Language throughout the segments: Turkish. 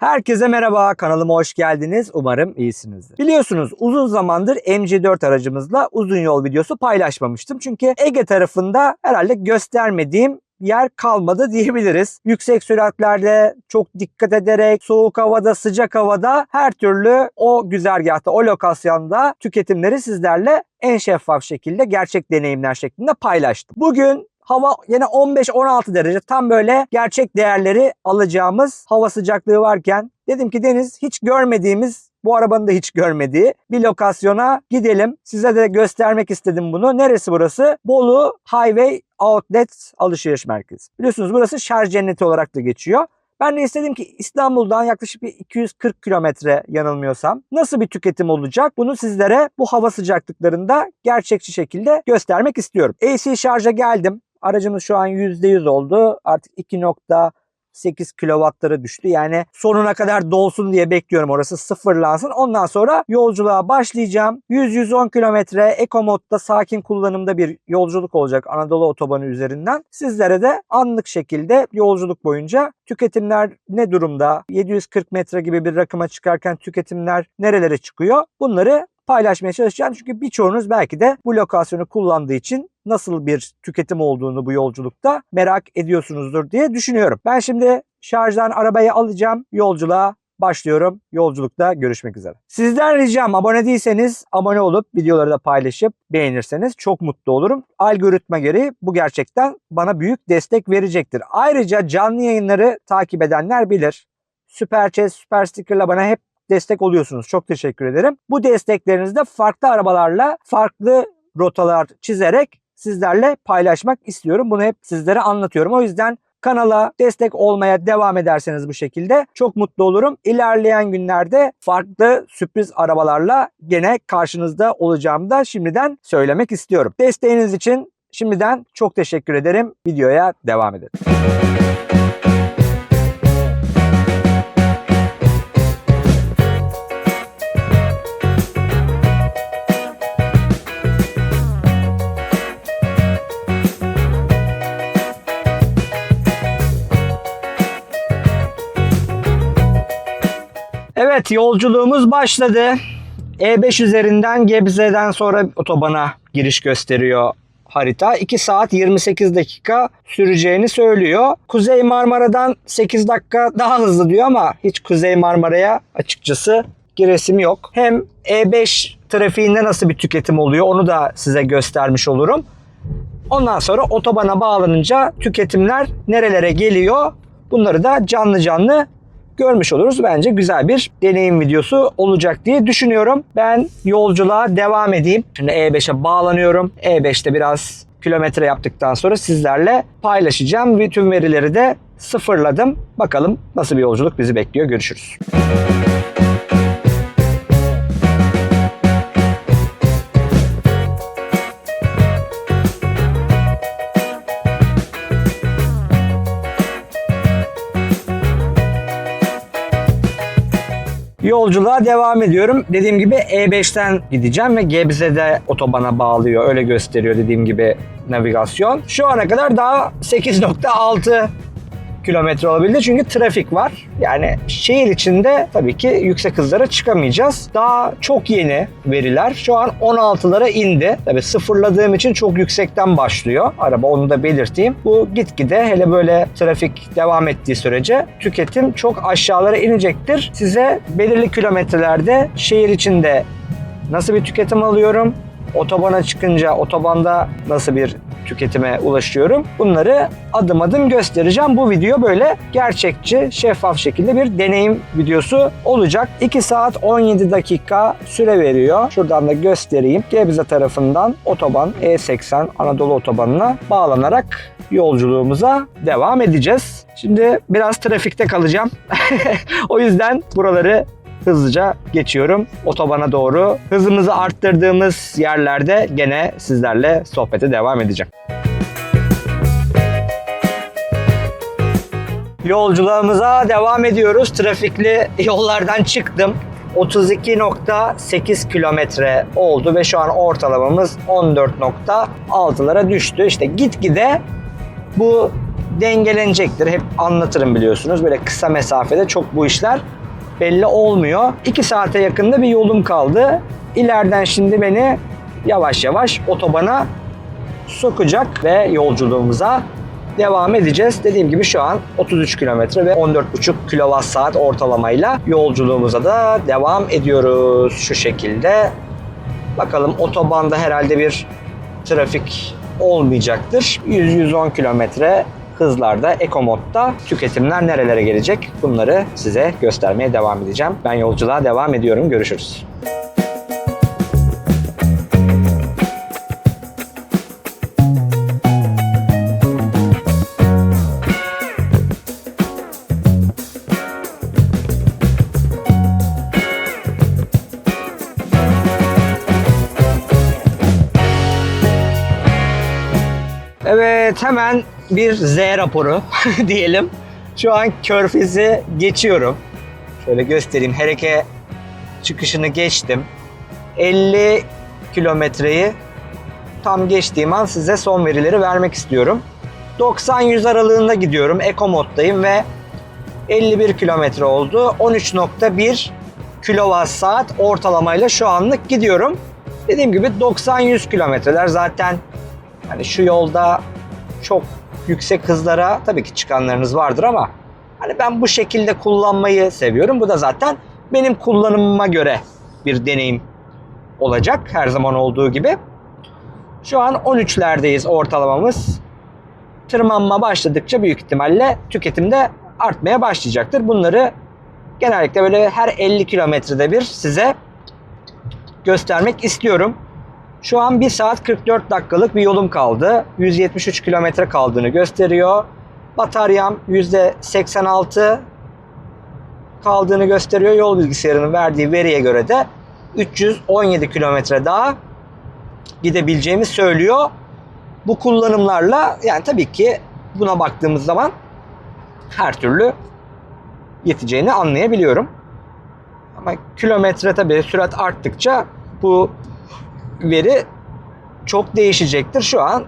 Herkese merhaba, kanalıma hoş geldiniz. Umarım iyisinizdir. Biliyorsunuz uzun zamandır MG4 aracımızla uzun yol videosu paylaşmamıştım. Çünkü Ege tarafında herhalde göstermediğim yer kalmadı diyebiliriz. Yüksek süratlerde çok dikkat ederek soğuk havada sıcak havada her türlü o güzergahta o lokasyonda tüketimleri sizlerle en şeffaf şekilde gerçek deneyimler şeklinde paylaştım. Bugün Hava yine 15-16 derece tam böyle gerçek değerleri alacağımız hava sıcaklığı varken dedim ki Deniz hiç görmediğimiz bu arabanın da hiç görmediği bir lokasyona gidelim. Size de göstermek istedim bunu. Neresi burası? Bolu Highway Outlet Alışveriş Merkezi. Biliyorsunuz burası şarj cenneti olarak da geçiyor. Ben de istedim ki İstanbul'dan yaklaşık bir 240 kilometre yanılmıyorsam nasıl bir tüketim olacak bunu sizlere bu hava sıcaklıklarında gerçekçi şekilde göstermek istiyorum. AC şarja geldim. Aracımız şu an %100 oldu. Artık 2.8 kilowattlara düştü. Yani sonuna kadar dolsun diye bekliyorum orası sıfırlansın. Ondan sonra yolculuğa başlayacağım. 100-110 kilometre Eco modda sakin kullanımda bir yolculuk olacak Anadolu otobanı üzerinden. Sizlere de anlık şekilde yolculuk boyunca tüketimler ne durumda? 740 metre gibi bir rakıma çıkarken tüketimler nerelere çıkıyor? Bunları paylaşmaya çalışacağım. Çünkü birçoğunuz belki de bu lokasyonu kullandığı için nasıl bir tüketim olduğunu bu yolculukta merak ediyorsunuzdur diye düşünüyorum. Ben şimdi şarjdan arabayı alacağım. Yolculuğa başlıyorum. Yolculukta görüşmek üzere. Sizden ricam abone değilseniz abone olup videoları da paylaşıp beğenirseniz çok mutlu olurum. Algoritma gereği bu gerçekten bana büyük destek verecektir. Ayrıca canlı yayınları takip edenler bilir. Süper Chat, Süper Sticker'la bana hep destek oluyorsunuz. Çok teşekkür ederim. Bu desteklerinizde farklı arabalarla farklı rotalar çizerek sizlerle paylaşmak istiyorum. Bunu hep sizlere anlatıyorum. O yüzden kanala destek olmaya devam ederseniz bu şekilde çok mutlu olurum. İlerleyen günlerde farklı sürpriz arabalarla gene karşınızda olacağımı da şimdiden söylemek istiyorum. Desteğiniz için şimdiden çok teşekkür ederim. Videoya devam edelim. Evet yolculuğumuz başladı. E5 üzerinden Gebze'den sonra otobana giriş gösteriyor harita. 2 saat 28 dakika süreceğini söylüyor. Kuzey Marmara'dan 8 dakika daha hızlı diyor ama hiç Kuzey Marmara'ya açıkçası giresim yok. Hem E5 trafiğinde nasıl bir tüketim oluyor onu da size göstermiş olurum. Ondan sonra otobana bağlanınca tüketimler nerelere geliyor bunları da canlı canlı görmüş oluruz. Bence güzel bir deneyim videosu olacak diye düşünüyorum. Ben yolculuğa devam edeyim. Şimdi E5'e bağlanıyorum. E5'te biraz kilometre yaptıktan sonra sizlerle paylaşacağım. Bütün verileri de sıfırladım. Bakalım nasıl bir yolculuk bizi bekliyor. Görüşürüz. Yolculuğa devam ediyorum. Dediğim gibi E5'ten gideceğim ve Gebze'de otobana bağlıyor. Öyle gösteriyor dediğim gibi navigasyon. Şu ana kadar daha 8.6 kilometre olabildi çünkü trafik var. Yani şehir içinde tabii ki yüksek hızlara çıkamayacağız. Daha çok yeni veriler. Şu an 16'lara indi. Tabii sıfırladığım için çok yüksekten başlıyor. Araba onu da belirteyim. Bu gitgide hele böyle trafik devam ettiği sürece tüketim çok aşağılara inecektir. Size belirli kilometrelerde şehir içinde nasıl bir tüketim alıyorum? Otobana çıkınca otobanda nasıl bir tüketime ulaşıyorum? Bunları adım adım göstereceğim. Bu video böyle gerçekçi, şeffaf şekilde bir deneyim videosu olacak. 2 saat 17 dakika süre veriyor. Şuradan da göstereyim. Gebze tarafından otoban E80 Anadolu otobanına bağlanarak yolculuğumuza devam edeceğiz. Şimdi biraz trafikte kalacağım. o yüzden buraları hızlıca geçiyorum otobana doğru. Hızımızı arttırdığımız yerlerde gene sizlerle sohbete devam edeceğim. Yolculuğumuza devam ediyoruz. Trafikli yollardan çıktım. 32.8 kilometre oldu ve şu an ortalamamız 14.6'lara düştü. İşte gitgide bu dengelenecektir. Hep anlatırım biliyorsunuz. Böyle kısa mesafede çok bu işler belli olmuyor. 2 saate yakında bir yolum kaldı. İleriden şimdi beni yavaş yavaş otobana sokacak ve yolculuğumuza devam edeceğiz. Dediğim gibi şu an 33 kilometre ve 14,5 kilowatt saat ortalamayla yolculuğumuza da devam ediyoruz şu şekilde. Bakalım otobanda herhalde bir trafik olmayacaktır. 100-110 kilometre hızlarda Ekomod'da tüketimler nerelere gelecek bunları size göstermeye devam edeceğim. Ben yolculuğa devam ediyorum. Görüşürüz. Bir Z raporu diyelim. Şu an Körfez'i geçiyorum. Şöyle göstereyim. Hereke çıkışını geçtim. 50 kilometreyi tam geçtiğim an size son verileri vermek istiyorum. 90-100 aralığında gidiyorum. Eco moddayım ve 51 kilometre oldu. 13.1 kilowatt saat ortalamayla şu anlık gidiyorum. Dediğim gibi 90-100 kilometreler zaten Hani şu yolda çok yüksek hızlara tabii ki çıkanlarınız vardır ama hani ben bu şekilde kullanmayı seviyorum. Bu da zaten benim kullanımıma göre bir deneyim olacak her zaman olduğu gibi. Şu an 13'lerdeyiz ortalamamız. Tırmanma başladıkça büyük ihtimalle tüketim de artmaya başlayacaktır. Bunları genellikle böyle her 50 kilometrede bir size göstermek istiyorum. Şu an 1 saat 44 dakikalık bir yolum kaldı. 173 kilometre kaldığını gösteriyor. Bataryam %86 kaldığını gösteriyor. Yol bilgisayarının verdiği veriye göre de 317 kilometre daha gidebileceğimi söylüyor. Bu kullanımlarla yani tabii ki buna baktığımız zaman her türlü yeteceğini anlayabiliyorum. Ama kilometre tabii sürat arttıkça bu veri çok değişecektir. Şu an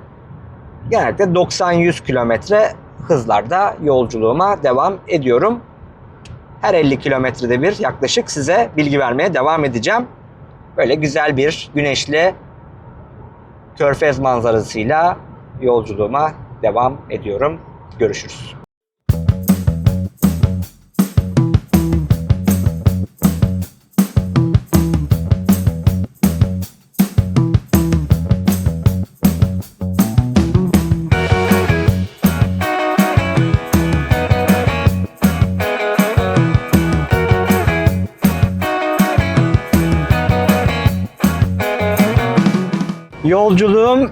genellikle 90-100 kilometre hızlarda yolculuğuma devam ediyorum. Her 50 kilometrede bir yaklaşık size bilgi vermeye devam edeceğim. Böyle güzel bir güneşli körfez manzarasıyla yolculuğuma devam ediyorum. Görüşürüz. Yolculuğum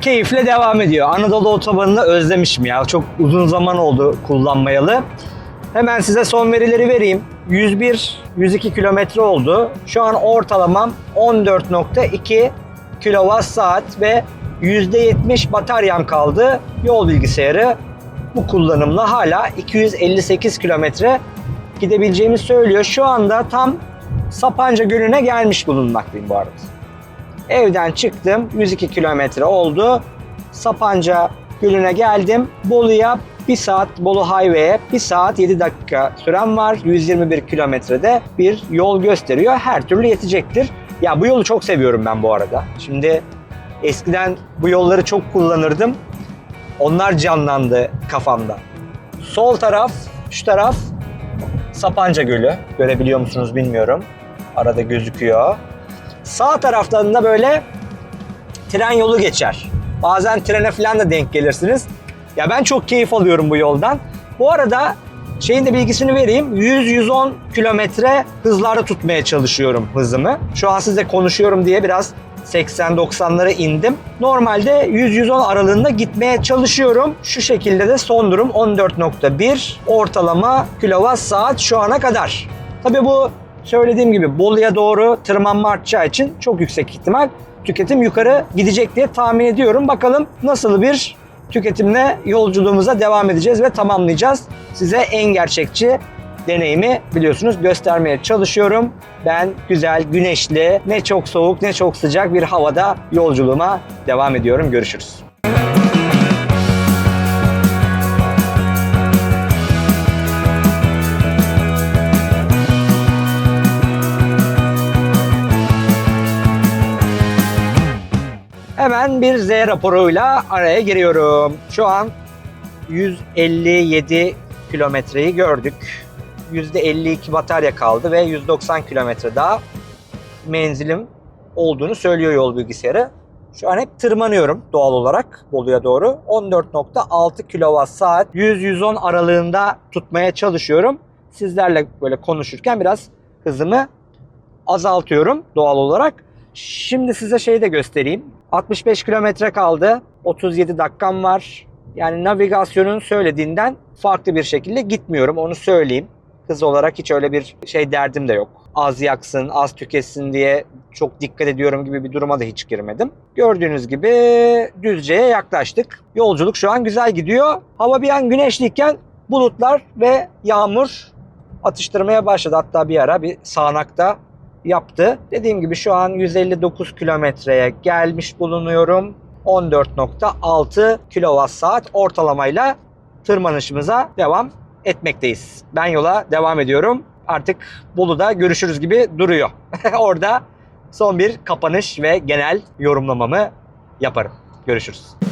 keyifle devam ediyor. Anadolu otobanını özlemişim ya. Çok uzun zaman oldu kullanmayalı. Hemen size son verileri vereyim. 101-102 kilometre oldu. Şu an ortalamam 14.2 kilowatt saat ve %70 bataryam kaldı. Yol bilgisayarı bu kullanımla hala 258 kilometre gidebileceğimi söylüyor. Şu anda tam Sapanca Gölü'ne gelmiş bulunmaktayım bu arada. Evden çıktım. 102 kilometre oldu. Sapanca Gölü'ne geldim. Bolu'ya 1 saat Bolu Highway'e 1 saat 7 dakika süren var. 121 kilometrede bir yol gösteriyor. Her türlü yetecektir. Ya bu yolu çok seviyorum ben bu arada. Şimdi eskiden bu yolları çok kullanırdım. Onlar canlandı kafamda. Sol taraf, şu taraf Sapanca Gölü. Görebiliyor musunuz bilmiyorum. Arada gözüküyor. Sağ taraftan da böyle tren yolu geçer. Bazen trene falan da denk gelirsiniz. Ya ben çok keyif alıyorum bu yoldan. Bu arada şeyin de bilgisini vereyim. 100-110 kilometre hızlarda tutmaya çalışıyorum hızımı. Şu an size konuşuyorum diye biraz 80-90'lara indim. Normalde 100-110 aralığında gitmeye çalışıyorum. Şu şekilde de son durum 14.1 ortalama kilowatt saat şu ana kadar. Tabii bu söylediğim gibi Bolu'ya doğru tırmanma artacağı için çok yüksek ihtimal tüketim yukarı gidecek diye tahmin ediyorum. Bakalım nasıl bir tüketimle yolculuğumuza devam edeceğiz ve tamamlayacağız. Size en gerçekçi deneyimi biliyorsunuz göstermeye çalışıyorum. Ben güzel, güneşli, ne çok soğuk ne çok sıcak bir havada yolculuğuma devam ediyorum. Görüşürüz. Hemen bir Z raporuyla araya giriyorum. Şu an 157 kilometreyi gördük. %52 batarya kaldı ve 190 kilometre daha menzilim olduğunu söylüyor yol bilgisayarı. Şu an hep tırmanıyorum doğal olarak Bolu'ya doğru. 14.6 kWh saat 100-110 aralığında tutmaya çalışıyorum. Sizlerle böyle konuşurken biraz hızımı azaltıyorum doğal olarak. Şimdi size şeyi de göstereyim. 65 kilometre kaldı. 37 dakikam var. Yani navigasyonun söylediğinden farklı bir şekilde gitmiyorum. Onu söyleyeyim. Hız olarak hiç öyle bir şey derdim de yok. Az yaksın, az tüketsin diye çok dikkat ediyorum gibi bir duruma da hiç girmedim. Gördüğünüz gibi Düzce'ye yaklaştık. Yolculuk şu an güzel gidiyor. Hava bir an güneşliyken bulutlar ve yağmur atıştırmaya başladı. Hatta bir ara bir sağanakta yaptı. Dediğim gibi şu an 159 kilometreye gelmiş bulunuyorum. 14.6 kWh saat ortalamayla tırmanışımıza devam etmekteyiz. Ben yola devam ediyorum. Artık Bolu'da görüşürüz gibi duruyor. Orada son bir kapanış ve genel yorumlamamı yaparım. Görüşürüz.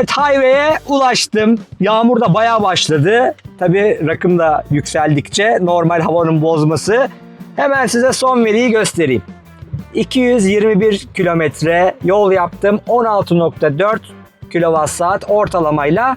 Evet highway'e ulaştım. Yağmur da bayağı başladı. Tabii rakım da yükseldikçe normal havanın bozması. Hemen size son veriyi göstereyim. 221 kilometre yol yaptım. 16.4 kWh saat ortalamayla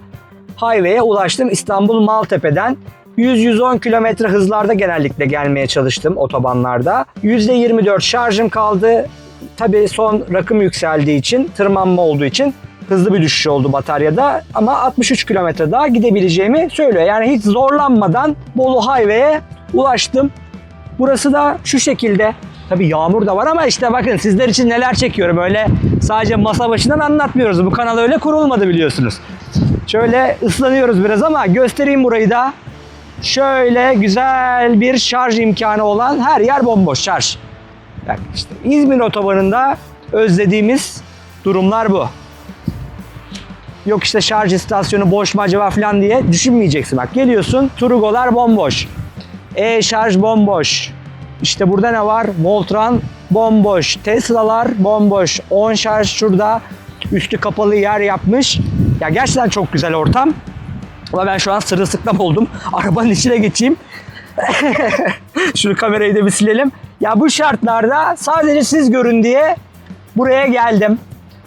highway'e ulaştım İstanbul Maltepe'den. 100-110 kilometre hızlarda genellikle gelmeye çalıştım otobanlarda. %24 şarjım kaldı. Tabii son rakım yükseldiği için, tırmanma olduğu için hızlı bir düşüş oldu bataryada ama 63 kilometre daha gidebileceğimi söylüyor. Yani hiç zorlanmadan Bolu Highway'e ulaştım. Burası da şu şekilde. Tabii yağmur da var ama işte bakın sizler için neler çekiyorum. Öyle sadece masa başından anlatmıyoruz. Bu kanal öyle kurulmadı biliyorsunuz. Şöyle ıslanıyoruz biraz ama göstereyim burayı da. Şöyle güzel bir şarj imkanı olan her yer bomboş şarj. Bak işte İzmir otobanında özlediğimiz durumlar bu. Yok işte şarj istasyonu boş mu acaba falan diye düşünmeyeceksin. Bak geliyorsun Turugolar bomboş. E-şarj bomboş. İşte burada ne var? Voltran bomboş. Tesla'lar bomboş. 10 şarj şurada. Üstü kapalı yer yapmış. Ya gerçekten çok güzel ortam. Ama ben şu an sırılsıklam oldum. Arabanın içine geçeyim. Şunu kamerayı da bir silelim. Ya bu şartlarda sadece siz görün diye buraya geldim.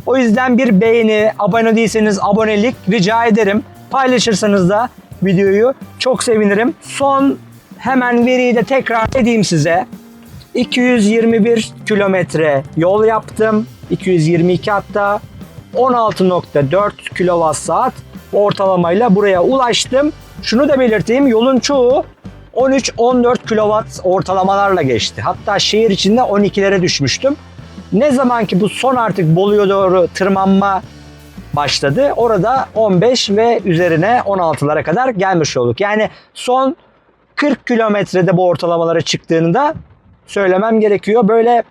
O yüzden bir beğeni, abone değilseniz abonelik rica ederim. Paylaşırsanız da videoyu çok sevinirim. Son hemen veriyi de tekrar edeyim size. 221 kilometre yol yaptım. 222 hatta 16.4 kWh saat ortalamayla buraya ulaştım. Şunu da belirteyim yolun çoğu 13-14 kW ortalamalarla geçti. Hatta şehir içinde 12'lere düşmüştüm. Ne zaman ki bu son artık Bolu'ya doğru tırmanma başladı. Orada 15 ve üzerine 16'lara kadar gelmiş olduk. Yani son 40 kilometrede bu ortalamalara çıktığında söylemem gerekiyor. Böyle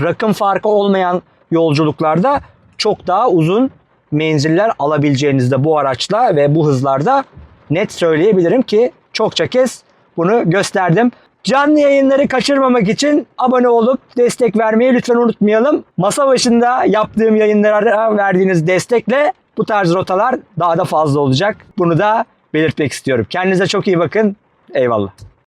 rakım farkı olmayan yolculuklarda çok daha uzun menziller alabileceğinizde bu araçla ve bu hızlarda net söyleyebilirim ki çokça kez bunu gösterdim. Canlı yayınları kaçırmamak için abone olup destek vermeyi lütfen unutmayalım. Masa başında yaptığım yayınlara verdiğiniz destekle bu tarz rotalar daha da fazla olacak. Bunu da belirtmek istiyorum. Kendinize çok iyi bakın. Eyvallah.